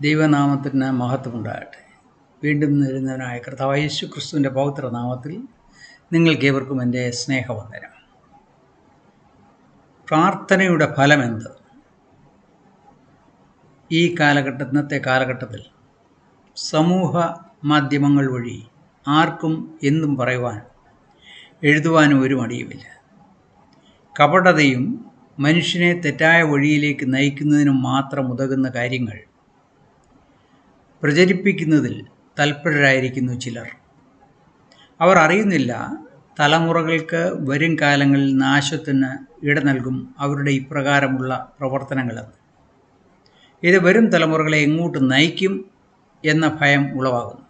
ദൈവനാമത്തിന് മഹത്വമുണ്ടാകട്ടെ. വീണ്ടും നേരുന്നവനായ കർത്താവ് യേശു ക്രിസ്തുവിന്റെ പൗത്രനാമത്തിൽ നിങ്ങൾക്ക് നിങ്ങൾക്കേവർക്കും എന്റെ സ്നേഹവന്ദനം. പ്രാർത്ഥനയുടെ ഫലമെന്ത്? ഈ കാലഘട്ട ഇന്നത്തെ കാലഘട്ടത്തിൽ സമൂഹ മാധ്യമങ്ങൾ വഴി ആർക്കും എന്തും പറയുവാൻ എഴുതുവാനും ഒരു മടിയുമില്ല. കപടതയും മനുഷ്യനെ തെറ്റായ വഴിയിലേക്ക് നയിക്കുന്നതിനും മാത്രം ഉതകുന്ന കാര്യങ്ങൾ പ്രചരിപ്പിക്കുന്നതിൽ തൽപരരായിരിക്കുന്നു ചിലർ. അവർ അറിയുന്നില്ല തലമുറകൾക്ക് വരും കാലങ്ങളിൽ നാശത്തിന് ഇട നൽകും അവരുടെ ഇപ്രകാരമുള്ള പ്രവർത്തനങ്ങളെന്ന്. ഇത് വരും തലമുറകളെ എങ്ങോട്ട് നയിക്കും എന്ന ഭയം ഉളവാകുന്നു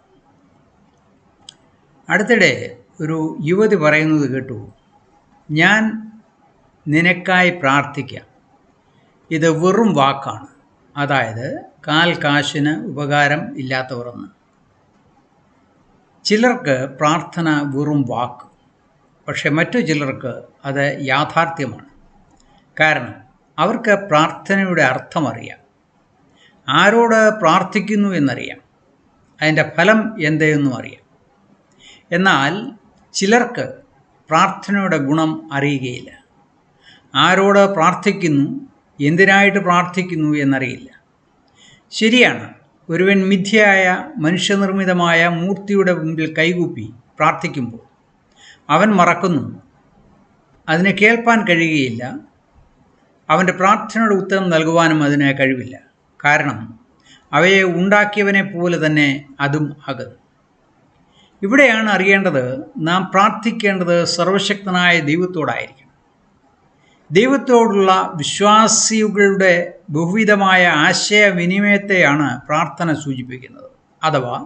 അടുത്തിടെ ഒരു യുവതി പറയുന്നത് കേട്ടു ഞാൻ നിനക്കായി പ്രാർത്ഥിക്കാം. ഇത് വെറും വാക്കാണ്. അതായത് കാൽ കാശിന് ഉപകാരം ഇല്ലാത്തവരെന്ന്. ചിലർക്ക് പ്രാർത്ഥന വെറും വാക്ക് പക്ഷെ മറ്റു ചിലർക്ക് അത് യാഥാർത്ഥ്യമാണ്. കാരണം അവർക്ക് പ്രാർത്ഥനയുടെ അർത്ഥമറിയാം ആരോട് പ്രാർത്ഥിക്കുന്നു എന്നറിയാം. അതിന്റെ ഫലം എന്തെന്നും അറിയാം. എന്നാൽ ചിലർക്ക് പ്രാർത്ഥനയുടെ ഗുണം അറിയുകയില്ല. ആരോട് പ്രാർത്ഥിക്കുന്നു എന്തിനായിട്ട് പ്രാർത്ഥിക്കുന്നു എന്നറിയില്ല. ശരിയാണ്. ഒരുവൻ മിഥ്യയായ മനുഷ്യനിർമ്മിതമായ മൂർത്തിയുടെ മുമ്പിൽ കൈകൂപ്പി പ്രാർത്ഥിക്കുമ്പോൾ അവൻ മറക്കുന്നു. അതിനെ കേൾപ്പാൻ കഴിയുകയില്ല. അവന്റെ പ്രാർത്ഥനയുടെ ഉത്തരം നൽകുവാനും അതിന് കഴിവില്ല. കാരണം അവയെ ഉണ്ടാക്കിയവനെ പോലെ തന്നെ അതും അകന്നു. ഇവിടെയാണ് അറിയേണ്ടത് നാം പ്രാർത്ഥിക്കേണ്ടത് സർവശക്തനായ ദൈവത്തോടായിരിക്കണം ദൈവത്തോടുള്ള വിശ്വാസികളുടെ ബഹുവിധമായ ആശയവിനിമയത്തെയാണ് പ്രാർത്ഥന സൂചിപ്പിക്കുന്നത്. അഥവാ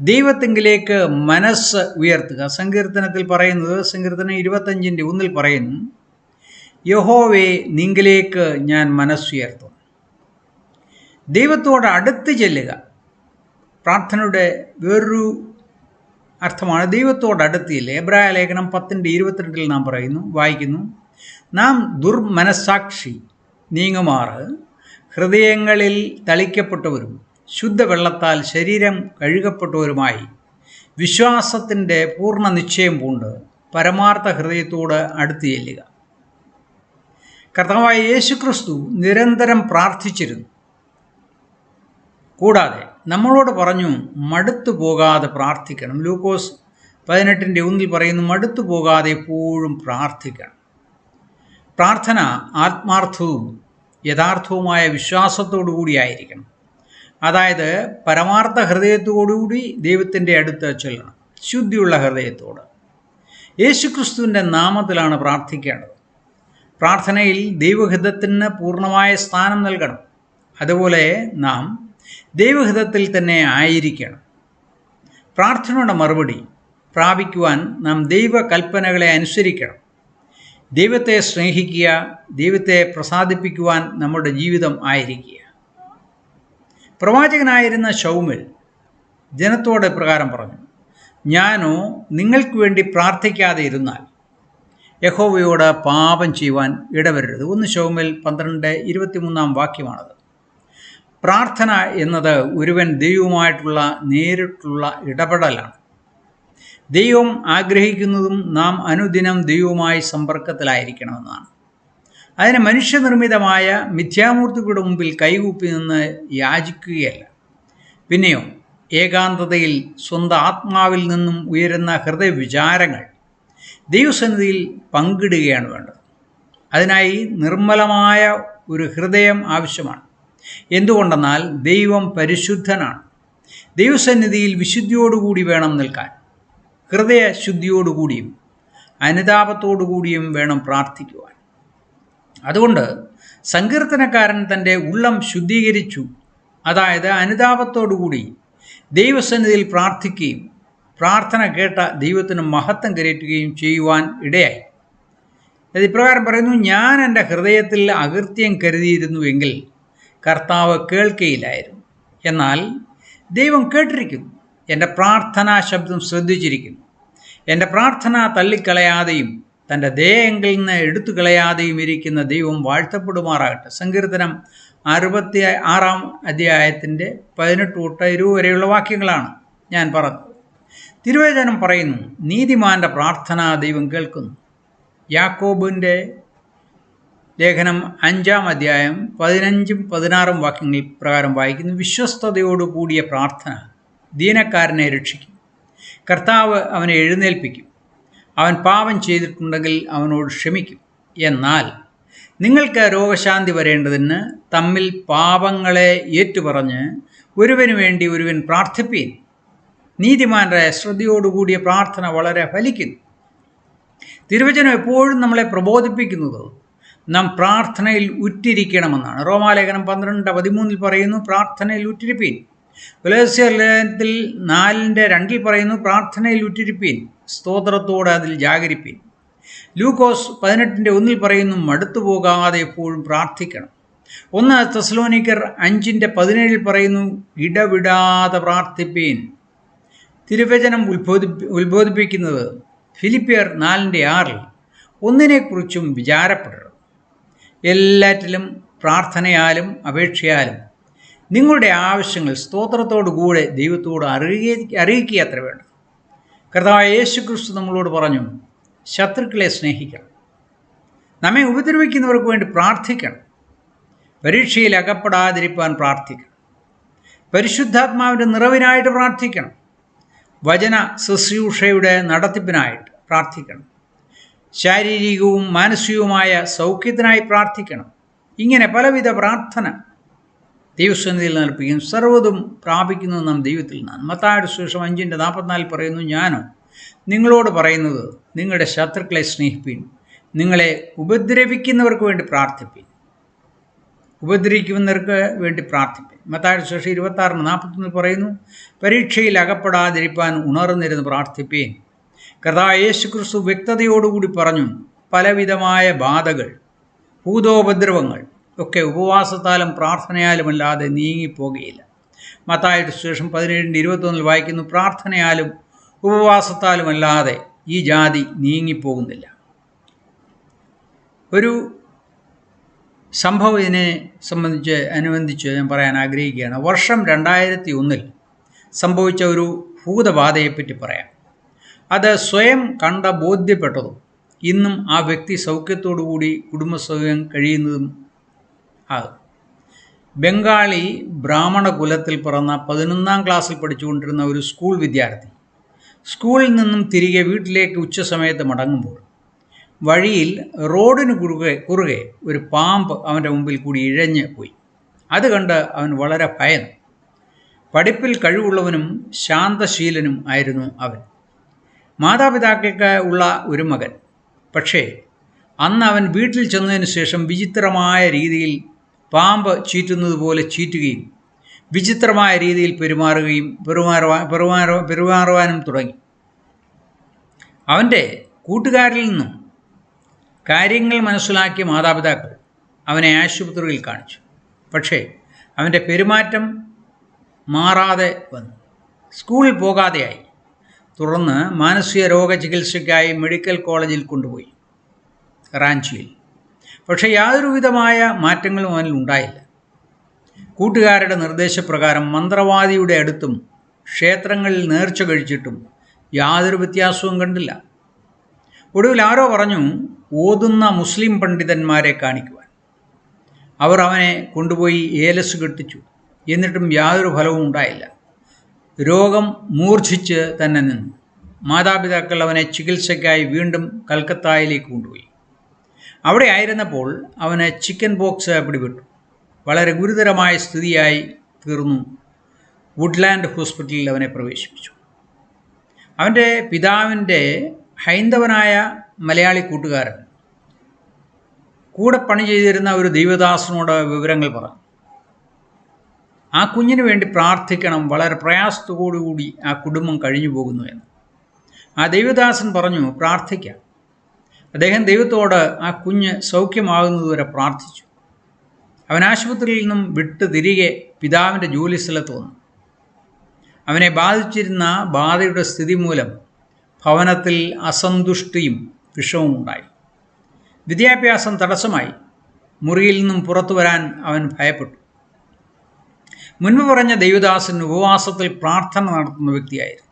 ദൈവത്തെങ്കിലേക്ക് മനസ്സ് ഉയർത്തുക. സങ്കീർത്തനത്തിൽ പറയുന്നത് സങ്കീർത്തനം ഇരുപത്തഞ്ചിന്റെ ഒന്നിൽ പറയുന്നു യഹോവേ നിങ്കിലേക്ക് ഞാൻ മനസ്സുയർത്തും ദൈവത്തോട് അടുത്ത് ചെല്ലുക. പ്രാർത്ഥനയുടെ വേറൊരു അർത്ഥമാണ് ദൈവത്തോട് ചെല്ലുക. എബ്രായ ലേഖനം പത്തിന്റെ ഇരുപത്തിരണ്ടിൽ നാം പറയുന്നു വായിക്കുന്നു നാം ദുർമനസാക്ഷി നീങ്ങുമാറ്. ഹൃദയങ്ങളിൽ തളിക്കപ്പെട്ടവരും ശുദ്ധവെള്ളത്താൽ ശരീരം കഴുകപ്പെട്ടവരുമായി വിശ്വാസത്തിന്റെ പൂർണ നിശ്ചയം പൂണ്ട് പരമാർത്ഥ ഹൃദയത്തോട് അടുത്ത് ചെല്ലുക. കർത്താവായ യേശുക്രിസ്തു നിരന്തരം പ്രാർത്ഥിച്ചിരുന്നു. കൂടാതെ നമ്മളോട് പറഞ്ഞു മടുത്തു പോകാതെ പ്രാർത്ഥിക്കണം. ലൂക്കോസ് പതിനെട്ടിന്റെ ഒന്നിൽ പറയുന്നു മടുത്തു പോകാതെ എപ്പോഴും പ്രാർത്ഥിക്കണം. പ്രാർത്ഥന ആത്മാർത്ഥവും യഥാർത്ഥവുമായ വിശ്വാസത്തോടു കൂടിയായിരിക്കണം അതായത് പരമാർത്ഥ ഹൃദയത്തോടുകൂടി ദൈവത്തിന്റെ അടുത്ത് ചെല്ലണം. ശുദ്ധിയുള്ള ഹൃദയത്തോട്. യേശുക്രിസ്തുവിന്റെ നാമത്തിലാണ് പ്രാർത്ഥിക്കേണ്ടത്. പ്രാർത്ഥനയിൽ ദൈവഹിതത്തിന് പൂർണമായ സ്ഥാനം നൽകണം. അതുപോലെ നാം ദൈവഹിതത്തിൽ തന്നെ ആയിരിക്കണം. പ്രാർത്ഥനയുടെ മറുപടി പ്രാപിക്കുവാൻ നാം ദൈവകൽപ്പനകളെ അനുസരിക്കണം. ദൈവത്തെ സ്നേഹിക്കുക ദൈവത്തെ പ്രസാദിപ്പിക്കുവാൻ നമ്മുടെ ജീവിതം ആയിരിക്കുക. പ്രവാചകനായിരുന്ന ഷൗമിൽ ജനത്തോട് പ്രകാരം പറഞ്ഞു ഞാനോ നിങ്ങൾക്ക് വേണ്ടി പ്രാർത്ഥിക്കാതെ ഇരുന്നാൽ യഹോവയോട് പാപം ചെയ്യുവാൻ ഇടവരരുത്. ഒന്ന് ഷൗമിൽ പന്ത്രണ്ട് ഇരുപത്തിമൂന്നാം വാക്യമാണത്. പ്രാർത്ഥന എന്നത് ഒരുവൻ ദൈവവുമായിട്ടുള്ള നേരിട്ടുള്ള ഇടപെടലാണ്. ദൈവം ആഗ്രഹിക്കുന്നതും നാം അനുദിനം ദൈവവുമായി സമ്പർക്കത്തിലായിരിക്കണമെന്നാണ്. അതിന് മനുഷ്യനിർമ്മിതമായ മിഥ്യാമൂർത്തികളുടെ മുമ്പിൽ കൈകൂപ്പി നിന്ന് യാചിക്കുകയല്ല. പിന്നെയോ ഏകാന്തതയിൽ സ്വന്തം ആത്മാവിൽ നിന്നും ഉയരുന്ന ഹൃദയവിചാരങ്ങൾ ദൈവസന്നിധിയിൽ പങ്കിടുകയാണ് വേണ്ടത്. അതിനായി നിർമ്മലമായ ഒരു ഹൃദയം ആവശ്യമാണ്. എന്തുകൊണ്ടെന്നാൽ ദൈവം പരിശുദ്ധനാണ്. ദൈവസന്നിധിയിൽ വിശുദ്ധിയോടുകൂടി വേണം നിൽക്കാൻ. ഹൃദയശുദ്ധിയോടുകൂടിയും അനുതാപത്തോടുകൂടിയും വേണം പ്രാർത്ഥിക്കുവാൻ. അതുകൊണ്ട് സങ്കീർത്തനക്കാരൻ തന്റെ ഉള്ളം ശുദ്ധീകരിച്ചു. അതായത് അനുതാപത്തോടുകൂടി ദൈവസന്നിധിയിൽ പ്രാർത്ഥിക്കുകയും പ്രാർത്ഥന കേട്ട ദൈവത്തിന് മഹത്വം കരയറ്റുകയും ചെയ്യുവാൻ ഇടയായി. അത് ഇപ്രകാരം പറയുന്നു ഞാൻ എന്റെ ഹൃദയത്തിൽ അകൃത്യം കരുതിയിരുന്നുവെങ്കിൽ കർത്താവ് കേൾക്കയില്ലായിരുന്നു. എന്നാൽ ദൈവം കേട്ടിരിക്കുന്നു. എന്റെ പ്രാർത്ഥനാ ശബ്ദം ശ്രദ്ധിച്ചിരിക്കുന്നു. എന്റെ പ്രാർത്ഥന തള്ളിക്കളയാതെയും തന്റെ ദേഹങ്ങളിൽ നിന്ന് എടുത്തു കളയാതെയും ഇരിക്കുന്ന ദൈവം വാഴ്ത്തപ്പെടുമാറാകട്ടെ. സങ്കീർത്തനം അറുപത്തി ആറാം അധ്യായത്തിന്റെ പതിനെട്ട് തൊട്ട് ഇരുപത് വരെയുള്ള വാക്യങ്ങളാണ് ഞാൻ പറഞ്ഞത്. തിരുവചനം പറയുന്നു നീതിമാന്റെ പ്രാർത്ഥന ദൈവം കേൾക്കുന്നു. യാക്കോബിന്റെ ലേഖനം അഞ്ചാം അധ്യായം പതിനഞ്ചും പതിനാറും വാക്യങ്ങൾ പ്രകാരം വായിക്കുന്നു വിശ്വസ്തയോടു കൂടിയ പ്രാർത്ഥന. ദീനക്കാരനെ രക്ഷിക്കും. കർത്താവ് അവനെ എഴുന്നേൽപ്പിക്കും. അവൻ പാപം ചെയ്തിട്ടുണ്ടെങ്കിൽ അവനോട് ക്ഷമിക്കും. എന്നാൽ നിങ്ങൾക്ക് രോഗശാന്തി വരേണ്ടതിന് തമ്മിൽ പാപങ്ങളെ ഏറ്റുപറഞ്ഞ് ഒരുവന് വേണ്ടി ഒരുവൻ പ്രാർത്ഥിപ്പീൻ. നീതിമാന്റെ ശ്രദ്ധയോടുകൂടിയ പ്രാർത്ഥന വളരെ ഫലിക്കുന്നു തിരുവചനം എപ്പോഴും നമ്മളെ പ്രബോധിപ്പിക്കുന്നത് നാം പ്രാർത്ഥനയിൽ ഉറ്റിരിക്കണമെന്നാണ്. റോമാലേഖനം പന്ത്രണ്ട് പതിമൂന്നിൽ പറയുന്നു പ്രാർത്ഥനയിൽ ഉറ്റിരിപ്പീൻ. പുലസ്യർ ലേഖനത്തിൽ നാലിന്റെ രണ്ടിൽ പറയുന്നു പ്രാർത്ഥനയിൽ ഉറ്റിരിപ്പീൻ സ്തോത്രത്തോടെ അതിൽ ജാഗരിപ്പീൻ. ലൂക്കോസ് പതിനെട്ടിന്റെ ഒന്നിൽ പറയുന്നു മടുത്തു പോകാതെ എപ്പോഴും പ്രാർത്ഥിക്കണം. ഒന്ന് തെസ്ലോനിക്കർ അഞ്ചിന്റെ പതിനേഴിൽ പറയുന്നു ഇടവിടാതെ പ്രാർത്ഥിപ്പീൻ. തിരുവചനം ഉത്ബോധി ഉത്ബോധിപ്പിക്കുന്നത് ഫിലിപ്പിയർ നാലിന്റെ ആറിൽ ഒന്നിനെക്കുറിച്ചും വിചാരപ്പെടണം. എല്ലാറ്റിലും പ്രാർത്ഥനയാലും അപേക്ഷയാലും നിങ്ങളുടെ ആവശ്യങ്ങൾ സ്തോത്രത്തോടു കൂടെ ദൈവത്തോട് അറിയിക്കുക അറിയിക്കുക അത്ര വേണ്ടത് കർത്താവ് യേശു ക്രിസ്തു നമ്മളോട് പറഞ്ഞു ശത്രുക്കളെ സ്നേഹിക്കണം. നമ്മെ ഉപദ്രവിക്കുന്നവർക്ക് വേണ്ടി പ്രാർത്ഥിക്കണം. പരീക്ഷയിൽ അകപ്പെടാതിരിക്കാൻ പ്രാർത്ഥിക്കണം. പരിശുദ്ധാത്മാവിന്റെ നിറവിനായിട്ട് പ്രാർത്ഥിക്കണം. വചന ശുശ്രൂഷയുടെ നടത്തിപ്പിനായിട്ട് പ്രാർത്ഥിക്കണം. ശാരീരികവും മാനസികവുമായ സൗഖ്യത്തിനായി പ്രാർത്ഥിക്കണം. ഇങ്ങനെ പലവിധ പ്രാർത്ഥന ദൈവസന്നിധിയിൽ നൽപ്പിക്കും സർവതും പ്രാപിക്കുന്നത് നാം ദൈവത്തിൽ നിന്നാണ് മത്തായുടെ ശേഷം അഞ്ചിന്റെ നാൽപ്പത്തിനാലിൽ പറയുന്നു ഞാനോ നിങ്ങളോട് പറയുന്നത് നിങ്ങളുടെ ശത്രുക്കളെ സ്നേഹിപ്പീൻ. നിങ്ങളെ ഉപദ്രവിക്കുന്നവർക്ക് വേണ്ടി പ്രാർത്ഥിപ്പീൻ. ഉപദ്രവിക്കുന്നവർക്ക് വേണ്ടി പ്രാർത്ഥിപ്പീൻ. മത്തായുടെ ശേഷം ഇരുപത്താറിന് നാൽപ്പത്തൊന്നിൽ പറയുന്നു പരീക്ഷയിൽ അകപ്പെടാതിരിക്കാൻ ഉണർന്നിരുന്ന് പ്രാർത്ഥിപ്പീൻ. കർത്താവ് യേശു ക്രിസ്തു വ്യക്തതയോടുകൂടി പറഞ്ഞു പലവിധമായ ബാധകൾ ഭൂതോപദ്രവങ്ങൾ ഒക്കെ ഉപവാസത്താലും പ്രാർത്ഥനയാലുമല്ലാതെ നീങ്ങിപ്പോകുകയില്ല. മത്തായിട്ട് ശേഷം പതിനേഴിന്റെ ഇരുപത്തൊന്നിൽ വായിക്കുന്നു പ്രാർത്ഥനയാലും ഉപവാസത്താലുമല്ലാതെ ഈ ജാതി നീങ്ങിപ്പോകുന്നില്ല. ഒരു സംഭവം ഇതിനെ സംബന്ധിച്ച് അനുബന്ധിച്ച് ഞാൻ പറയാൻ ആഗ്രഹിക്കുകയാണ്. വർഷം രണ്ടായിരത്തി ഒന്നിൽ സംഭവിച്ച ഒരു ഭൂതബാധയെപ്പറ്റി പറയാം. അത് സ്വയം കണ്ട ബോധ്യപ്പെട്ടതും ഇന്നും ആ വ്യക്തി സൗഖ്യത്തോടുകൂടി കുടുംബസൗഖ്യം കഴിയുന്നതും ആകും ബംഗാളി ബ്രാഹ്മണ കുലത്തിൽ പിറന്ന പതിനൊന്നാം ക്ലാസ്സിൽ പഠിച്ചുകൊണ്ടിരുന്ന ഒരു സ്കൂൾ വിദ്യാർത്ഥി സ്കൂളിൽ നിന്നും തിരികെ വീട്ടിലേക്ക് ഉച്ചസമയത്ത് മടങ്ങുമ്പോൾ വഴിയിൽ റോഡിന് കുറുകെ കുറുകെ ഒരു പാമ്പ് അവന്റെ മുമ്പിൽ കൂടി ഇഴഞ്ഞ് പോയി. അത് കണ്ട് അവൻ വളരെ ഭയന്നു. പഠിപ്പിൽ കഴിവുള്ളവനും ശാന്തശീലനും ആയിരുന്നു അവൻ. മാതാപിതാക്കൾക്ക് ഉള്ള ഒരു മകൻ. പക്ഷേ അന്ന് അവൻ വീട്ടിൽ ചെന്നതിന് ശേഷം വിചിത്രമായ രീതിയിൽ പാമ്പ് ചീറ്റുന്നത് പോലെ ചീറ്റുകയും വിചിത്രമായ രീതിയിൽ പെരുമാറുകയും പെരുമാറുവാൻ പെരുമാറ പെരുമാറുവാനും തുടങ്ങി. അവന്റെ കൂട്ടുകാരിൽ നിന്നും കാര്യങ്ങൾ മനസ്സിലാക്കിയ മാതാപിതാക്കൾ അവനെ ആശുപത്രിയിൽ കാണിച്ചു. പക്ഷേ അവന്റെ പെരുമാറ്റം മാറാതെ വന്നു. സ്കൂളിൽ പോകാതെയായി. തുടർന്ന് മാനസിക രോഗ ചികിത്സയ്ക്കായി മെഡിക്കൽ കോളേജിൽ കൊണ്ടുപോയി. റാഞ്ചിയിൽ. പക്ഷേ യാതൊരുവിധമായ മാറ്റങ്ങളും അവനിൽ ഉണ്ടായില്ല. കൂട്ടുകാരുടെ നിർദ്ദേശപ്രകാരം മന്ത്രവാദിയുടെ അടുത്തും ക്ഷേത്രങ്ങളിൽ നേർച്ച കഴിച്ചിട്ടും യാതൊരു വ്യത്യാസവും കണ്ടില്ല. ഒടുവിൽ ആരോ പറഞ്ഞു ഓതുന്ന മുസ്ലിം പണ്ഡിതന്മാരെ കാണിക്കുവാൻ. അവർ അവനെ കൊണ്ടുപോയി ഏലസ് കെട്ടിച്ചു. എന്നിട്ടും യാതൊരു ഫലവും ഉണ്ടായില്ല. രോഗം മൂർച്ഛിച്ച് തന്നെ നിന്നു. മാതാപിതാക്കൾ അവനെ ചികിത്സയ്ക്കായി വീണ്ടും കൽക്കത്തായിലേക്ക് കൊണ്ടുപോയി. അവിടെ ആയിരുന്നപ്പോൾ അവന് ചിക്കൻ ബോക്സ് പിടിപെട്ടു. വളരെ ഗുരുതരമായ സ്ഥിതിയായി തീർന്നു. വുഡ്ലാൻഡ് ഹോസ്പിറ്റലിൽ അവനെ പ്രവേശിപ്പിച്ചു. അവന്റെ പിതാവിന്റെ ഹൈന്ദവനായ മലയാളി കൂട്ടുകാരൻ കൂടെ പണി ചെയ്തിരുന്ന ഒരു ദൈവദാസനോട് വിവരങ്ങൾ പറഞ്ഞു. ആ കുഞ്ഞിന് വേണ്ടി പ്രാർത്ഥിക്കണം വളരെ പ്രയാസത്തോടുകൂടി ആ കുടുംബം കഴിഞ്ഞു പോകുന്നു എന്ന്. ആ ദൈവദാസൻ പറഞ്ഞു പ്രാർത്ഥിക്കാം. അദ്ദേഹം ദൈവത്തോട് ആ കുഞ്ഞ് സൗഖ്യമാകുന്നതുവരെ പ്രാർത്ഥിച്ചു. അവൻ ആശുപത്രിയിൽ നിന്നും വിട്ട് തിരികെ പിതാവിന്റെ ജോലി സ്ഥലത്ത് വന്നു. അവനെ ബാധിച്ചിരുന്ന ബാധയുടെ സ്ഥിതി മൂലം ഭവനത്തിൽ അസന്തുഷ്ടിയും വിഷവും ഉണ്ടായി. വിദ്യാഭ്യാസം തടസ്സമായി. മുറിയിൽ നിന്നും പുറത്തു വരാൻ അവൻ ഭയപ്പെട്ടു. മുൻപ് പറഞ്ഞ ദൈവദാസൻ ഉപവാസത്തിൽ പ്രാർത്ഥന നടത്തുന്ന വ്യക്തിയായിരുന്നു.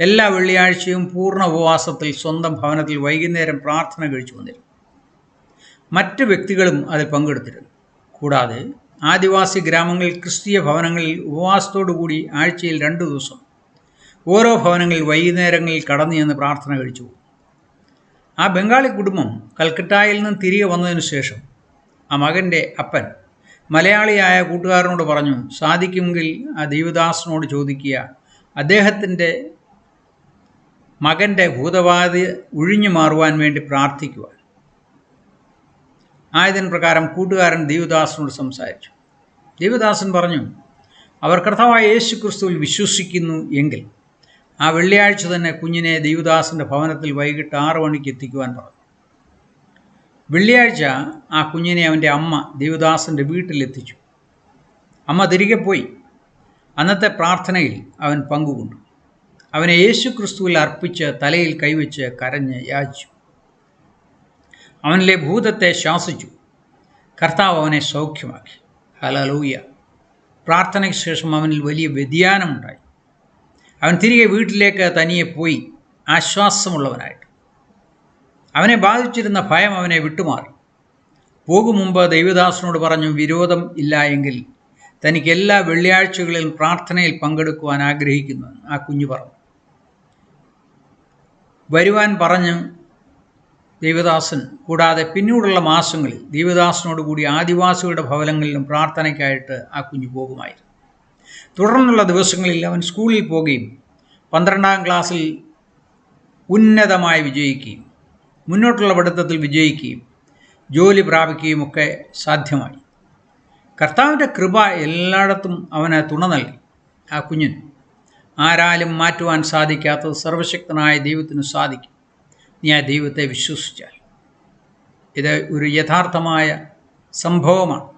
എല്ലാ വെള്ളിയാഴ്ചയും പൂർണ ഉപവാസത്തിൽ സ്വന്തം ഭവനത്തിൽ വൈകുന്നേരം പ്രാർത്ഥന കഴിച്ചു വന്നിരുന്നു. മറ്റ് വ്യക്തികളും അതിൽ പങ്കെടുത്തിരുന്നു. കൂടാതെ ആദിവാസി ഗ്രാമങ്ങളിൽ ക്രിസ്തീയ ഭവനങ്ങളിൽ ഉപവാസത്തോടു കൂടി ആഴ്ചയിൽ രണ്ടു ദിവസം ഓരോ ഭവനങ്ങളിൽ വൈകുന്നേരങ്ങളിൽ കടന്നു ചെന്ന് പ്രാർത്ഥന കഴിച്ചു ആ ബംഗാളി കുടുംബം കൽക്കട്ടായിൽ നിന്ന് തിരികെ വന്നതിനു ശേഷം ആ മകന്റെ അപ്പൻ മലയാളിയായ കൂട്ടുകാരനോട് പറഞ്ഞു സാധിക്കുമെങ്കിൽ ആ ദൈവദാസനോട് ചോദിക്കുക അദ്ദേഹത്തിന്റെ മകന്റെ ഭൂതബാധ ഒഴിഞ്ഞു മാറുവാൻ വേണ്ടി പ്രാർത്ഥിക്കുവാൻ. ആയതിന് പ്രകാരം കൂട്ടുകാരൻ ദേവദാസനോട് സംസാരിച്ചു. ദേവദാസൻ പറഞ്ഞു അവർ കർത്താവായ യേശു ക്രിസ്തുവിൽ വിശ്വസിക്കുന്നു എങ്കിൽ ആ വെള്ളിയാഴ്ച തന്നെ കുഞ്ഞിനെ ദേവദാസന്റെ ഭവനത്തിൽ വൈകിട്ട് ആറ് മണിക്ക് എത്തിക്കുവാൻ പറഞ്ഞു. വെള്ളിയാഴ്ച ആ കുഞ്ഞിനെ അവന്റെ അമ്മ ദേവദാസന്റെ വീട്ടിലെത്തിച്ചു അമ്മ തിരികെ പോയി. അന്നത്തെ പ്രാർത്ഥനയിൽ അവൻ പങ്കുകൊണ്ടു. അവനെ യേശു ക്രിസ്തുവിൽ അർപ്പിച്ച് തലയിൽ കൈവച്ച് കരഞ്ഞ് യാചിച്ചു. അവനിലെ ഭൂതത്തെ ശാസിച്ചു. കർത്താവ് അവനെ സൗഖ്യമാക്കി. ഹലലൂയ പ്രാർത്ഥനയ്ക്ക് ശേഷം അവനിൽ വലിയ വ്യതിയാനമുണ്ടായി. അവൻ തിരികെ വീട്ടിലേക്ക് തനിയെ പോയി. ആശ്വാസമുള്ളവനായിട്ട്. അവനെ ബാധിച്ചിരുന്ന ഭയം അവനെ വിട്ടുമാറി. പോകും മുമ്പ് ദൈവദാസനോട് പറഞ്ഞു വിരോധം ഇല്ല എങ്കിൽ തനിക്ക് എല്ലാ വെള്ളിയാഴ്ചകളിലും പ്രാർത്ഥനയിൽ പങ്കെടുക്കുവാൻ ആഗ്രഹിക്കുന്നു ആ കുഞ്ഞു പറഞ്ഞു. വരുവാൻ പറഞ്ഞ് ദേവദാസൻ കൂടാതെ പിന്നീടുള്ള മാസങ്ങളിൽ ദേവദാസനോട് കൂടി ആദിവാസികളുടെ ഭവനങ്ങളിലും പ്രാർത്ഥനയ്ക്കായിട്ട് ആ കുഞ്ഞു പോകുമായിരുന്നു. തുടർന്നുള്ള ദിവസങ്ങളിൽ അവൻ സ്കൂളിൽ പോകുകയും പന്ത്രണ്ടാം ക്ലാസ്സിൽ ഉന്നതമായി വിജയിക്കുകയും മുന്നോട്ടുള്ള പഠിത്തത്തിൽ വിജയിക്കുകയും ജോലി പ്രാപിക്കുകയും ഒക്കെ സാധ്യമായി. കർത്താവിന്റെ കൃപ എല്ലായിടത്തും അവന് തുണ നൽകി. ആ കുഞ്ഞിന് ആരാലും മാറ്റുവാൻ സാധിക്കാത്തത് സർവശക്തനായ ദൈവത്തിന് സാധിക്കും. നീ ആ ദൈവത്തെ വിശ്വസിച്ചാൽ. ഇത് ഒരു യഥാർത്ഥമായ സംഭവമാണ്.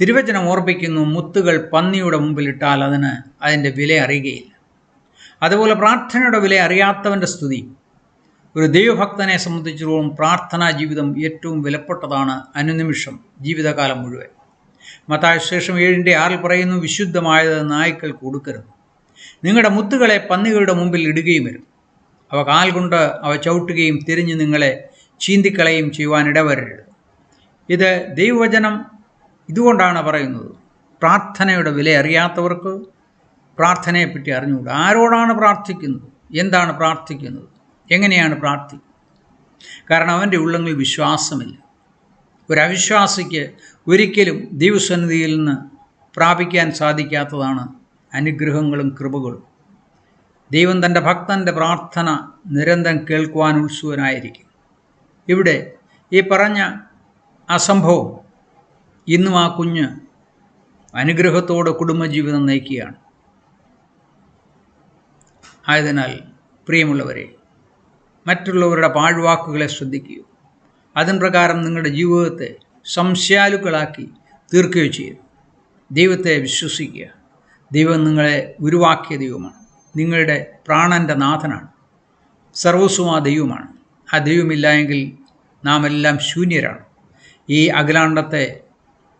തിരുവചനം ഓർപ്പിക്കുന്നു മുത്തുകൾ പന്നിയുടെ മുമ്പിലിട്ടാൽ അതിന് അതിന്റെ വില അറിയുകയില്ല. അതുപോലെ പ്രാർത്ഥനയുടെ വില അറിയാത്തവന്റെ സ്തുതി. ഒരു ദൈവഭക്തനെ സംബന്ധിച്ചിടത്തോളം പ്രാർത്ഥനാ ജീവിതം ഏറ്റവും വിലപ്പെട്ടതാണ് അനുനിമിഷം ജീവിതകാലം മുഴുവൻ. മത്തായ ശേഷം ഏഴിന്റെ ആറിൽ പറയുന്നു വിശുദ്ധമായത് നായ്ക്കൾ കൊടുക്കരുത്. നിങ്ങളുടെ മുത്തുകളെ പന്നികളുടെ മുമ്പിൽ ഇടുകയും വരും. അവ കാൽ കൊണ്ട് അവ ചവിട്ടുകയും തിരിഞ്ഞ് നിങ്ങളെ ചീന്തിക്കളയും ചെയ്യുവാനിടവരരുത് ഇത് ദൈവവചനം ഇതുകൊണ്ടാണ് പറയുന്നത്. പ്രാർത്ഥനയുടെ വില അറിയാത്തവർക്ക് പ്രാർത്ഥനയെപ്പറ്റി അറിഞ്ഞുകൂടാ. ആരോടാണ് പ്രാർത്ഥിക്കുന്നത്? എന്താണ് പ്രാർത്ഥിക്കുന്നത്? എങ്ങനെയാണ് പ്രാർത്ഥിക്കുന്നത് കാരണം അവന്റെ ഉള്ളങ്ങളിൽ വിശ്വാസമില്ല. ഒരു അവിശ്വാസിക്ക് ഒരിക്കലും ദൈവസന്നിധിയിൽ നിന്ന് പ്രാപിക്കാൻ സാധിക്കാത്തതാണ് അനുഗ്രഹങ്ങളും കൃപകളും. ദൈവം തന്റെ ഭക്തന്റെ പ്രാർത്ഥന നിരന്തരം കേൾക്കുവാൻ ഉത്സുഖനായിരിക്കും ഇവിടെ ഈ പറഞ്ഞ അസംഭവം ഇന്നും ആ കുഞ്ഞ് അനുഗ്രഹത്തോടെ കുടുംബജീവിതം നയിക്കുകയാണ്. ആയതിനാൽ പ്രിയമുള്ളവരെ മറ്റുള്ളവരുടെ പാഴ്വാക്കുകളെ ശ്രദ്ധിക്കുക. അതിൻ പ്രകാരം നിങ്ങളുടെ ജീവിതത്തെ സംശയാലുക്കളാക്കി തീർക്കുകയോ ചെയ്യും ദൈവത്തെ വിശ്വസിക്കുക. ദൈവം നിങ്ങളെ ഉരുവാക്കിയ ദൈവമാണ്. നിങ്ങളുടെ പ്രാണന്റെ നാഥനാണ്. സർവസ്വം ആ ദൈവമാണ്. ആ ദൈവമില്ല എങ്കിൽ നാം എല്ലാം ശൂന്യരാണ്. ഈ അഖിലാണ്ടത്തെ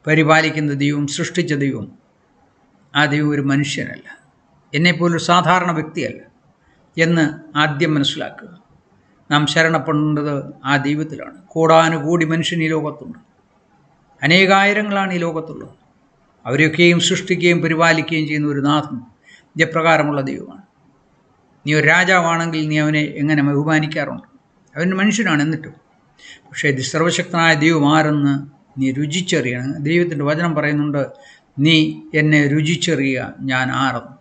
പരിപാലിക്കുന്ന ദൈവം സൃഷ്ടിച്ച ദൈവം ആ ദൈവം ഒരു മനുഷ്യനല്ല. എന്നെപ്പോലൊരു സാധാരണ വ്യക്തിയല്ല എന്ന് ആദ്യം മനസ്സിലാക്കുക. നാം ശരണപ്പെടേണ്ടത് ആ ദൈവത്തിലാണ്. കോടാനുകൂടി മനുഷ്യൻ ഈ ലോകത്തുണ്ട്. അനേകായിരങ്ങളാണ് ഈ ലോകത്തുള്ളത്. അവരെയൊക്കെയും സൃഷ്ടിക്കുകയും പരിപാലിക്കുകയും ചെയ്യുന്ന ഒരു നാഥൻ ജപ്രകാരമുള്ള ദൈവമാണ്. നീ ഒരു രാജാവാണെങ്കിൽ നീ അവനെ എങ്ങനെ ബഹുമാനിക്കാറുണ്ട്? അവൻ മനുഷ്യനാണ് എന്നിട്ടും. പക്ഷേ ഇത് സർവശക്തനായ ദൈവം ആരെന്ന് നീ രുചിച്ചറിയണം. ദൈവത്തിന്റെ വചനം പറയുന്നുണ്ട് നീ എന്നെ രുചിച്ചറിയുക ഞാൻ ആരെന്ന്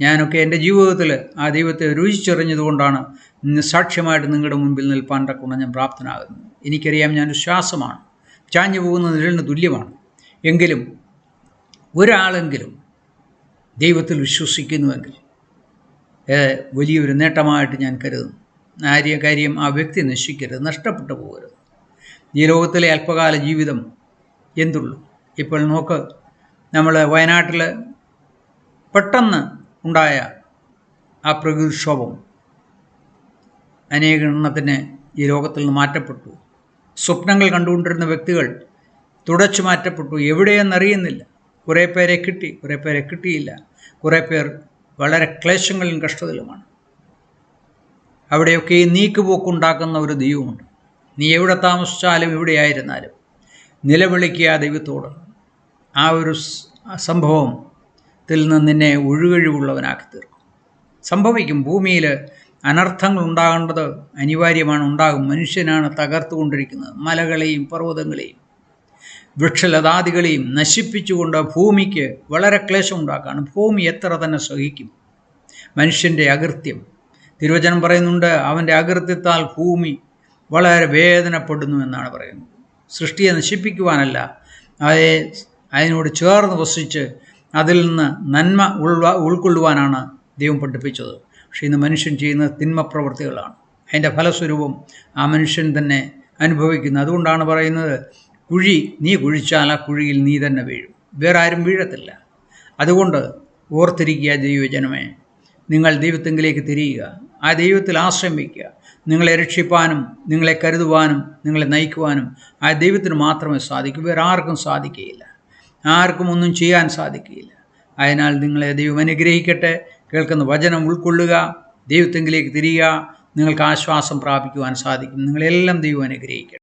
ഞാനൊക്കെ എന്റെ ജീവിതത്തിൽ ആ ദൈവത്തെ രുചിച്ചറിഞ്ഞതുകൊണ്ടാണ് ഇന്ന് സാക്ഷ്യമായിട്ട് നിങ്ങളുടെ മുൻപിൽ നിൽപ്പാൻ തക്കൊണ്ട് ഞാൻ പ്രാപ്തനാകുന്നത്. എനിക്കറിയാം ഞാനൊരു ശ്വാസമാണ്. ചാഞ്ഞു പോകുന്ന നിഴലിന് തുല്യമാണ്. എങ്കിലും ഒരാളെങ്കിലും ദൈവത്തിൽ വിശ്വസിക്കുന്നുവെങ്കിൽ വലിയൊരു നേട്ടമായിട്ട് ഞാൻ കരുതുന്നു. ആര്യ കാര്യം ആ വ്യക്തി നശിക്കരുത് നഷ്ടപ്പെട്ടു പോകരുത്. ഈ ലോകത്തിലെ അല്പകാല ജീവിതം എന്തുള്ളൂ? ഇപ്പോൾ നോക്ക് നമ്മൾ വയനാട്ടിൽ പെട്ടെന്ന് ഉണ്ടായ ആ പ്രകൃതിക്ഷോഭം അനേക എണ്ണത്തിന് ഈ ലോകത്തിൽ നിന്ന് മാറ്റപ്പെട്ടു. സ്വപ്നങ്ങൾ കണ്ടുകൊണ്ടിരുന്ന വ്യക്തികൾ തുടച്ചു മാറ്റപ്പെട്ടു എവിടെയെന്നറിയുന്നില്ല. കുറേ പേരെ കിട്ടി കുറേ പേരെ കിട്ടിയില്ല. കുറേ പേർ വളരെ ക്ലേശങ്ങളിലും കഷ്ടതയിലുമാണ്. അവിടെയൊക്കെ ഈ നീക്കുപോക്കുണ്ടാക്കുന്ന ഒരു ദൈവമുണ്ട്. നീ എവിടെ താമസിച്ചാലും എവിടെയായിരുന്നാലും നിലവിളിക്കുക ദൈവത്തോട്. ആ ഒരു സംഭവത്തിൽ നിന്ന് നിന്നെ ഒഴുകഴിവുള്ളവനാക്കി തീർക്കും സംഭവിക്കും ഭൂമിയിൽ അനർത്ഥങ്ങൾ ഉണ്ടാകേണ്ടത് അനിവാര്യമാണ് ഉണ്ടാകും. മനുഷ്യനാണ് തകർത്തുകൊണ്ടിരിക്കുന്നത്. മലകളെയും പർവതങ്ങളെയും. വൃക്ഷലതാദികളെയും നശിപ്പിച്ചുകൊണ്ട് ഭൂമിക്ക് വളരെ ക്ലേശം ഉണ്ടാക്കുകയാണ് ഭൂമി എത്ര തന്നെ സഹിക്കും. മനുഷ്യന്റെ അകൃത്യം. തിരുവചനം പറയുന്നുണ്ട് അവന്റെ അകൃത്യത്താൽ ഭൂമി വളരെ വേദനപ്പെടുന്നു എന്നാണ് പറയുന്നത്. സൃഷ്ടിയെ നശിപ്പിക്കുവാനല്ല അതെ അതിനോട് ചേർന്ന് വസിച്ച് അതിൽ നിന്ന് നന്മ ഉൾവ ഉൾക്കൊള്ളുവാനാണ് ദൈവം പഠിപ്പിച്ചത്. പക്ഷേ ഇന്ന് മനുഷ്യൻ ചെയ്യുന്ന തിന്മ പ്രവൃത്തികളാണ് അതിന്റെ ഫലസ്വരൂപം ആ മനുഷ്യൻ തന്നെ അനുഭവിക്കുന്നു. അതുകൊണ്ടാണ് പറയുന്നത് കുഴി നീ കുഴിച്ചാൽ ആ കുഴിയിൽ നീ തന്നെ വീഴും. വേറെ ആരും വീഴത്തില്ല. അതുകൊണ്ട് ഓർത്തിരിക്കുക ദൈവജനമേ നിങ്ങൾ ദൈവത്തെങ്കിലേക്ക് തിരിയുക. ആ ദൈവത്തിൽ ആശ്രയം വയ്ക്കുക നിങ്ങളെ രക്ഷിപ്പാനും നിങ്ങളെ കരുതുവാനും നിങ്ങളെ നയിക്കുവാനും ആ ദൈവത്തിന് മാത്രമേ സാധിക്കൂ. വേറെ ആർക്കും സാധിക്കുകയില്ല. ആർക്കും ഒന്നും ചെയ്യാൻ സാധിക്കുകയില്ല. അതിനാൽ നിങ്ങളെ ദൈവം അനുഗ്രഹിക്കട്ടെ. കേൾക്കുന്ന വചനം ഉൾക്കൊള്ളുക. ദൈവത്തെങ്കിലേക്ക് തിരിയുക. നിങ്ങൾക്ക് ആശ്വാസം പ്രാപിക്കുവാൻ സാധിക്കും. നിങ്ങളെല്ലാം ദൈവം അനുഗ്രഹിക്കട്ടെ.